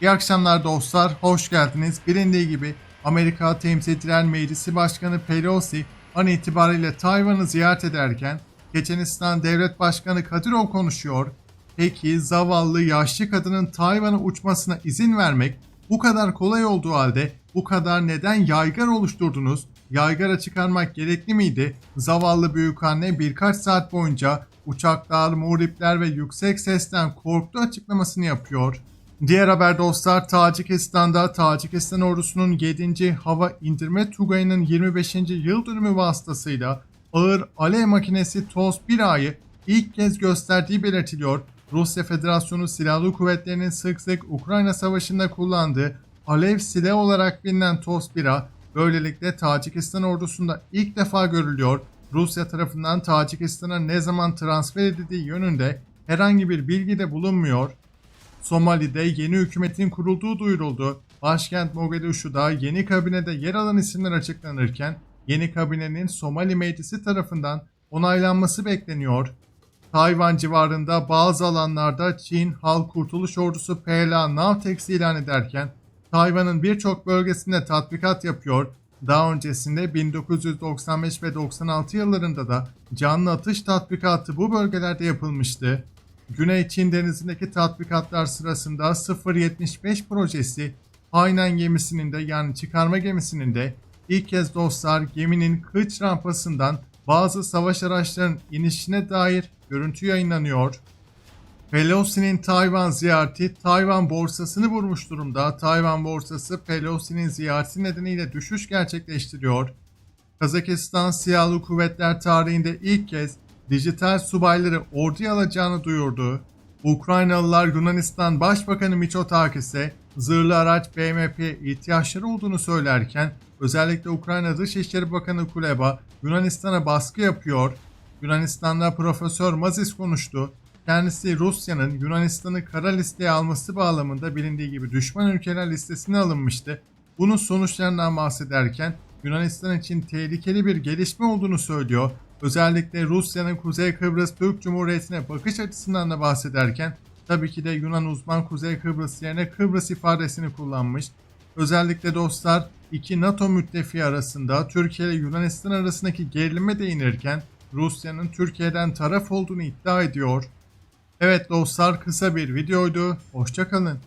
İyi akşamlar dostlar, hoş geldiniz. Bilindiği gibi Amerika Temsilciler Meclisi Başkanı Pelosi an itibariyle Tayvan'ı ziyaret ederken Çeçenistan Devlet Başkanı Kadyrov konuşuyor. Peki zavallı yaşlı kadının Tayvan'a uçmasına izin vermek bu kadar kolay olduğu halde bu kadar neden yaygara oluşturdunuz? Yaygara çıkarmak gerekli miydi? Zavallı büyükanne birkaç saat boyunca uçaklar, muhripler ve yüksek sesten korktu açıklamasını yapıyor. Diğer haber dostlar Tacikistan'da Tacikistan ordusunun 7. Hava İndirme Tugayı'nın 25. yıl dönümü vasıtasıyla ağır alev makinesi TOS-1A'yı ilk kez gösterdiği belirtiliyor. Rusya Federasyonu Silahlı Kuvvetleri'nin sık sık Ukrayna Savaşı'nda kullandığı alev silah olarak bilinen TOS-1A böylelikle Tacikistan ordusunda ilk defa görülüyor. Rusya tarafından Tacikistan'a ne zaman transfer edildiği yönünde herhangi bir bilgi de bulunmuyor. Somali'de yeni hükümetin kurulduğu duyuruldu. Başkent Mogadishu'da yeni kabinede yer alan isimler açıklanırken yeni kabinenin Somali Meclisi tarafından onaylanması bekleniyor. Tayvan civarında bazı alanlarda Çin Halk Kurtuluş Ordusu PLA Navtex ilan ederken Tayvan'ın birçok bölgesinde tatbikat yapıyor. Daha öncesinde 1995 ve 96 yıllarında da canlı atış tatbikatı bu bölgelerde yapılmıştı. Güney Çin denizindeki tatbikatlar sırasında 075 projesi Hainan gemisinin de yani çıkarma gemisinin de ilk kez dostlar geminin kıç rampasından bazı savaş araçlarının inişine dair görüntü yayınlanıyor. Pelosi'nin Tayvan ziyareti Tayvan borsasını vurmuş durumda. Tayvan borsası Pelosi'nin ziyareti nedeniyle düşüş gerçekleştiriyor. Kazakistan Silahlı Kuvvetler tarihinde ilk kez dijital subayları orduya alacağını duyurdu. Ukraynalılar Yunanistan Başbakanı Mitsotakis ise zırhlı araç BMP'ye ihtiyaçları olduğunu söylerken özellikle Ukrayna Dışişleri Bakanı Kuleba Yunanistan'a baskı yapıyor. Yunanistan'da Profesör Mazis konuştu. Kendisi Rusya'nın Yunanistan'ı kara listeye alması bağlamında bilindiği gibi düşman ülkeler listesine alınmıştı. Bunun sonuçlarından bahsederken Yunanistan için tehlikeli bir gelişme olduğunu söylüyor. Özellikle Rusya'nın Kuzey Kıbrıs Türk Cumhuriyeti'ne bakış açısından da bahsederken tabii ki de Yunan uzman Kuzey Kıbrıs yerine Kıbrıs ifadesini kullanmış. Özellikle dostlar iki NATO müttefiği arasında Türkiye ile Yunanistan arasındaki gerilime değinirken Rusya'nın Türkiye'den taraf olduğunu iddia ediyor. Evet dostlar kısa bir videoydu. Hoşçakalın.